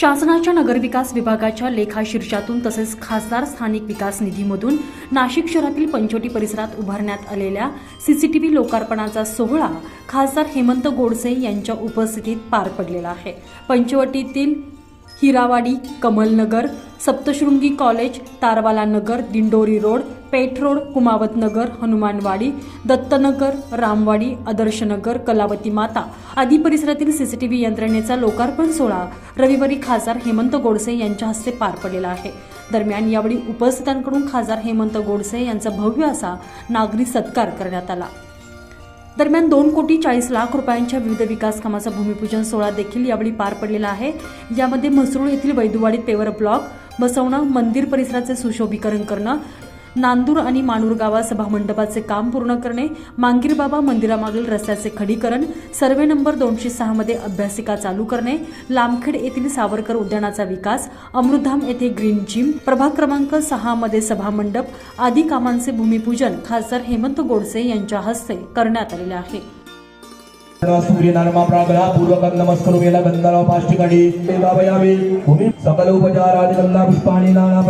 शासनाच्या नगरविकास विभागाच्या लेखा शीर्षातून तसेच खासदार स्थानिक विकास निधीमधून नाशिक शहरातील पंचवटी परिसरात उभारण्यात आलेल्या सीसीटीव्ही लोकार्पणाचा सोहळा खासदार हेमंत गोडसे यांच्या उपस्थितीत पार पडलेला आहे. पंचवटीतील Hirawadi Kamalnagar Saptashrungi college Tarwala Nagar Dindori road Peth road Kumawatnagar Hanumanwadi Dattanagar Ramwadi Adarshnagar Kalavati Mata आदी परिसरातील सीसीटीव्ही यंत्रणेचा लोकार्पण सोहळा रविवारी खासदार हेमंत गोडसे यांच्या हस्ते पार पडलेला आहे. दरम्यान यावेळी उपस्थितांकडून खासदार हेमंत गोडसे यांचा भव्य असा नागरी सत्कार करण्यात आला. दरम्यान दोन कोटी चाळीस लाख रुपयांच्या विविध विकास कामाचा भूमिपूजन सोहळा देखील यावेळी पार पडलेला आहे. यामध्ये म्हसरूळ येथील वैदुवाडी पेवर ब्लॉक बसवणं मंदिर परिसराचे सुशोभीकरण करणं नांदूर आणि मानूर गावात सभामंडपाचे काम पूर्ण करणे मांगीरबाबा मंदिरामागील रस्त्याचे खडीकरण सर्वे नंबर दोनशे सहामध्ये अभ्यासिका चालू करणे लामखेड येथील सावरकर उद्यानाचा विकास अमृतधाम येथे ग्रीन जिम प्रभाग क्रमांक सहामध्ये सभामंडप आदी कामांचे भूमिपूजन खासदार हेमंत गोडसे यांच्या हस्ते करण्यात आलेले आहे. पूर्वक वेला भूमी सकल गंधा नाना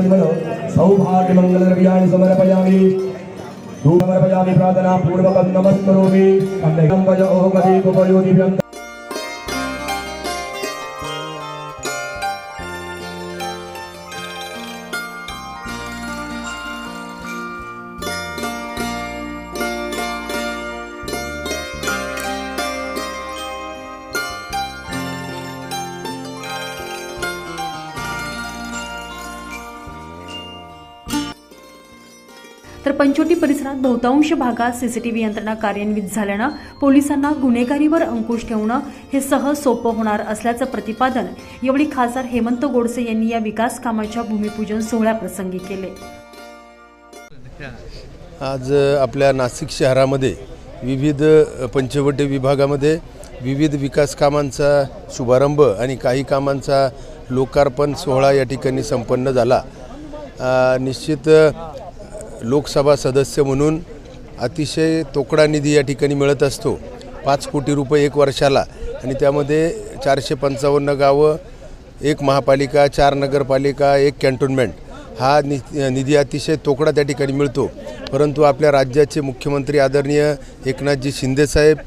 सौभाग्य मंगल समर्पयामि धूप समर्पयामि प्रार्थना पूर्वक नमस्करोमि तर पंचवटी परिसरात बहुतांश भागात सीसीटीव्ही यंत्रणा कार्यान्वित झाल्यानं पोलिसांना गुन्हेगारीवर अंकुश ठेवणं हे सहज सोपं होणार असल्याचं प्रतिपादन यावेळी खासदार हेमंत गोडसे यांनी या विकास कामाच्या भूमिपूजन सोहळ्याप्रसंगी केले. आज आपल्या नाशिक शहरामध्ये विविध पंचवटी विभागामध्ये विविध विकास कामांचा शुभारंभ आणि काही कामांचा लोकार्पण सोहळा या ठिकाणी संपन्न झाला. निश्चित लोकसभा सदस्य म्हणून अतिशय तोकडा निधी या ठिकाणी मिळत असतो. पाच कोटी रुपये एक वर्षाला. आणि त्यामध्ये चारशे पंचावन्न गावं एक महापालिका चार नगरपालिका एक कॅन्टोन्मेंट. हा नि निधी अतिशय तोकडा त्या ठिकाणी मिळतो. परंतु आपल्या राज्याचे मुख्यमंत्री आदरणीय एकनाथजी शिंदेसाहेब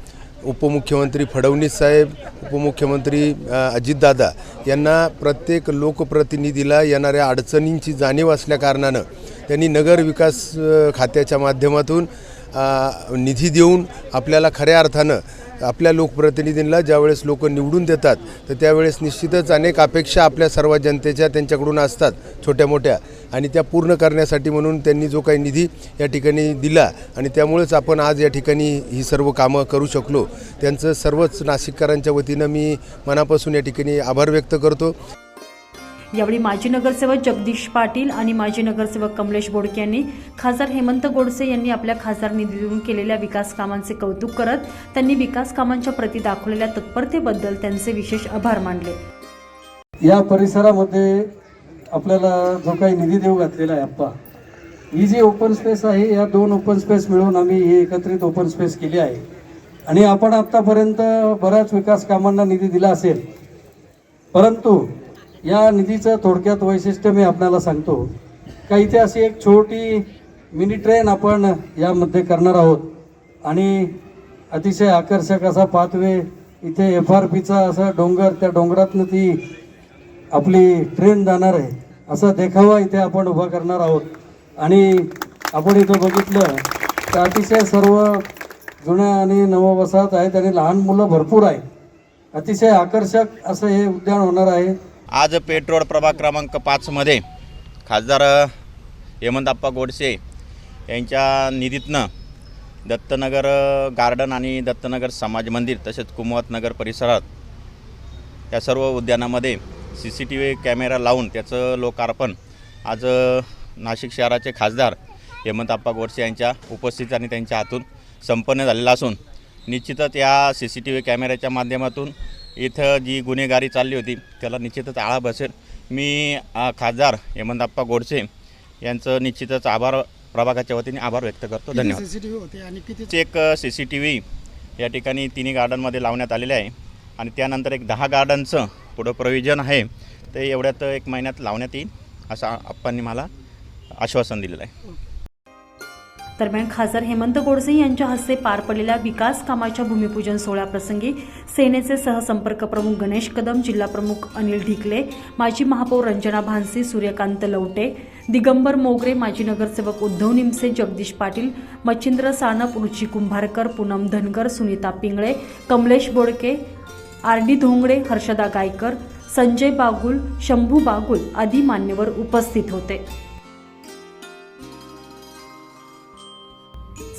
उपमुख्यमंत्री फडणवीस साहेब उपमुख्यमंत्री अजितदादा यांना प्रत्येक लोकप्रतिनिधीला येणाऱ्या अडचणींची जाणीव असल्याकारणानं त्यांनी नगर विकास खात्याच्या माध्यमातून निधी देऊन आपल्याला खऱ्या अर्थानं आपल्या लोकप्रतिनिधींना ज्यावेळेस लोक निवडून देतात तर त्यावेळेस निश्चितच अनेक अपेक्षा आपल्या सर्व जनतेच्या त्यांच्याकडून असतात छोट्या मोठ्या आणि त्या पूर्ण करण्यासाठी म्हणून त्यांनी जो काही निधी या ठिकाणी दिला आणि त्यामुळेच आपण आज या ठिकाणी ही सर्व कामं करू शकलो. त्यांचं सर्वच नाशिककरांच्या वतीनं मी मनापासून या ठिकाणी आभार व्यक्त करतो. यावेळी माजी नगरसेवक जगदीश पाटील आणि माजी नगरसेवक कमलेश बोडके यांनी खासदार हेमंत गोडसे यांनी आपल्या खासदार निधीतून केलेल्या विकास कामांचे कौतुक करत त्यांनी विकास कामांच्या प्रती दाखवलेल्या तत्परतेबद्दल त्यांचे विशेष आभार मानले. या परिसरामध्ये आपल्याला जो काही निधी देऊ घातलेला आहे आप्पा ही जी ओपन स्पेस आहे या दोन ओपन स्पेस मिळून आम्ही ही एकत्रित ओपन स्पेस केली आहे. आणि आपण आत्तापर्यंत बऱ्याच विकास कामांना निधी दिला असेल परंतु या निधीचं थोडक्यात वैशिष्ट्य मी आपल्याला सांगतो. का इथे अशी एक छोटी मिनी ट्रेन आपण यामध्ये करणार आहोत. आणि अतिशय आकर्षक असा पाथवे इथे एफ आर पीचा असा डोंगर त्या डोंगरातनं ती आपली ट्रेन जाणार आहे. असा देखावा इथे आपण उभा करणार आहोत. आणि आपण इथं बघितलं तर अतिशय सर्व जुन्या आणि नववसाहत आहेत आणि लहान मुलं भरपूर आहेत. अतिशय आकर्षक असं हे उद्यान होणार आहे. आज पेट्रोल प्रभाग क्रमांक पाचमध्ये खासदार हेमंतप्पा गोडसे यांच्या निधीतनं दत्तनगर गार्डन आणि दत्तनगर समाज मंदिर तसेच कुमवतनगर परिसरात या सर्व उद्यानामध्ये C C T V camera लावून त्याचं लोकार्पण आज नाशिक शहराचे खासदार हेमंतप्पा गोडसे यांच्या उपस्थित आणि त्यांच्या हातून संपन्न झालेला असून निश्चितच या सी सी टी व्ही कॅमेऱ्याच्या माध्यमातून इथं जी गुन्हेगारी चालली होती त्याला निश्चितच आळा बसेल. मी खासदार हेमंतप्पा गोडसे यांचं निश्चितच आभार प्रभागाच्या वतीने आभार व्यक्त करतो. धन्यवाद. होते आणि किती चे एक सी सी टी व्ही या ठिकाणी तिन्ही गार्डनमध्ये लावण्यात आलेले आहे आणि त्यानंतर एक दहा गार्डनचं पुढं प्रोव्हिजन आहे ते एवढ्यात एक महिन्यात लावण्यात येईल असं आप्पांनी मला आश्वासन दिलेलं आहे. दरम्यान खासदार हेमंत गोडसे यांच्या हस्ते पार पडलेल्या विकास कामाच्या भूमिपूजन सोहळ्याप्रसंगी सेनेचे सहसंपर्क प्रमुख गणेश कदम जिल्हाप्रमुख अनिल ढिकले माजी महापौर रंजना भानसी सूर्यकांत लवटे दिगंबर मोगरे माजी नगरसेवक उद्धव निमसे जगदीश पाटील मच्छिंद्र सानप रुची कुंभारकर पूनम धनगर सुनीता पिंगळे कमलेश बोडके आर डी धोंगडे हर्षदा गायकर संजय बागुल शंभू बागुल आदी मान्यवर उपस्थित होते.